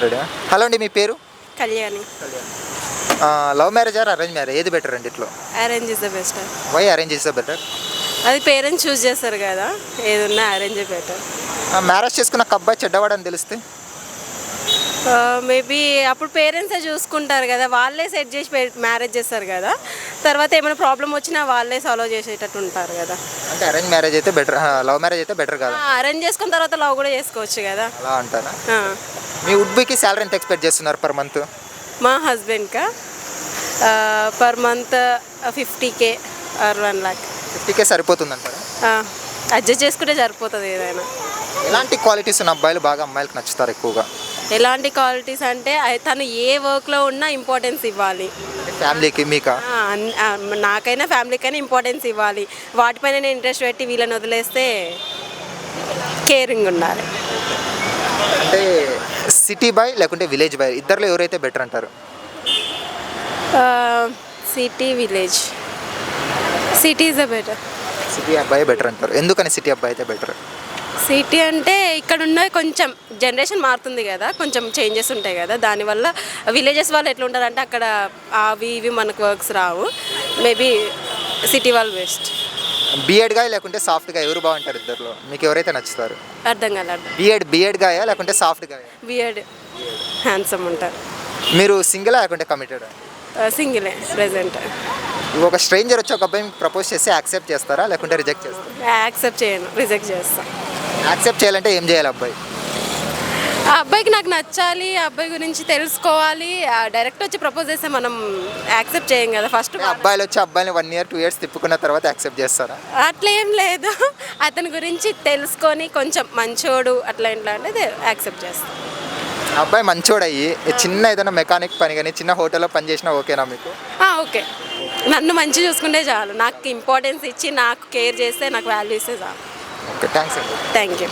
Hello అండి మీ పేరు? Kalyani. Love marriage or arrange marriage? ఏది బెటర్ అండి ఇట్లో? Arrange is the best why arrange చేస్తే బెటర్ అది పేరెంట్స్ చూస్ చేస్తారు కదా ఏదున్నా అరేంజ్ బెటర్ మ్యారేజ్ చేసుకున్న అబ్బాయి చెడ్డవాడని తెలిస్తే? మేబీ అప్పుడు పేరెంట్సే చూసుకుంటారు కదా వాళ్ళే సెట్ చేసి మ్యారేజ్ చేస్తారు కదా తర్వాత ఏమైనా ప్రాబ్లం వచ్చినా వాళ్ళే సాల్వ్ చేసేటట్టు ఉంటారు కదా. అంటే అరేంజ్ మ్యారేజ్ అయితే బెటర్ లవ్ మ్యారేజ్ అయితే బెటర్ కదా. అరేంజ్ చేసుకున్న తర్వాత లవ్ కూడా చేసుకోవచ్చు కదా. అలా అంటారా. మీ వుడ్బీకి శాలరీ ఎంత ఎక్స్పెక్ట్ చేస్తున్నారు పర్ మంత్ మా హస్బెండ్కా per month fifty K or one lakh fifty K సరిపోతుంది అంటారా అడ్జస్ట్ చేసుకుంటే సరిపోతుంది ఏదైనా. ఎలాంటి క్వాలిటీస్ ఉన్న అబ్బాయిలు బాగా అమ్మాయిలకు నచ్చుతారు ఎక్కువగా? ఎలాంటి క్వాలిటీస్ అంటే తను ఏ వర్క్లో ఉన్నా ఇంపార్టెన్స్ ఇవ్వాలి. ఫ్యామిలీకి మీకా? నాకైనా ఫ్యామిలీకైనా ఇంపార్టెన్స్ ఇవ్వాలి. వాటిపైన నేను ఇంట్రెస్ట్ పెట్టి వీళ్ళని వదిలేస్తే కేరింగ్ ఉండాలి. అంటే సిటీ బాయ్ లేకుంటే విలేజ్ బాయ్ ఇద్దరిలో ఎవరైతే బెటర్ అంటారు? City village. City is a better city అబ్బాయి బెటర్ అంటారు. ఎందుకని సిటీ అబ్బాయి అయితే బెటర్ సిటీ అంటే ఇక్కడ ఉన్న కొంచెం జనరేషన్ మారుతుంది కదా కొంచెం చేంజెస్ ఉంటాయి కదా. దానివల్ల విలేజెస్ వాళ్ళు ఎట్లా ఉంటారంటే అక్కడ అవి ఇవి మనకు వర్క్స్ రావు. మేబీ సిటీ వాళ్ళు బెస్ట్ బిఎడ్ గాయ లేకుంటే సాఫ్ట్ గాయ? ఎవరు బాగుంటారు ఇద్దరిలో? మీకు ఎవరైతే నచ్చుతారు? అర్థం అర్థం. బిఎడ్ బిఎడ్ గాయ లేకుంటే సాఫ్ట్ గాయ? బియర్డ్ హ్యాండ్సమ్ ఉంటారు. మీరు సింగిల్ లేకుంటే కమిటెడ్ సింగిలే ప్రెసెంట్ ఒక స్ట్రేంజర్ వచ్చి ఒక అబ్బాయి ప్రపోజ్ చేసి యాక్సెప్ట్ చేస్తారా? లేకుంటే రిజెక్ట్ చేస్తారా? యాక్సెప్ట్ చేయను రిజెక్ట్ చేస్తాను యాక్సెప్ట్ చేయాలంటే ఏం చేయాలి అబ్బాయి? ఆ అబ్బాయికి నాకు నచ్చాలి ఆ అబ్బాయి గురించి తెలుసుకోవాలి. డైరెక్ట్ వచ్చి ప్రపోజ్ చేస్తే మనం యాక్సెప్ట్ చేయం కదా ఫస్ట్ అబ్బాయిలు వచ్చి అబ్బాయిని వన్ ఇయర్ టూ ఇయర్స్ తిప్పుకున్న తర్వాత యాక్సెప్ట్ చేస్తారా? అట్లా ఏం లేదు. అతని గురించి తెలుసుకొని కొంచెం మంచోడు అట్లా ఇట్లా అంటే యాక్సెప్ట్ చేస్తాం. అబ్బాయి మంచోడు అయ్యి చిన్న ఏదైనా మెకానిక్ పని కానీ చిన్న హోటల్లో పని చేసినా ఓకేనా మీకు? ఓకే. నన్ను మంచి చూసుకుంటే చాలు. నాకు ఇంపార్టెన్స్ ఇచ్చి నాకు కేర్ చేస్తే నాకు వాల్యూ ఇస్తే చాలు. Okay thanks thank you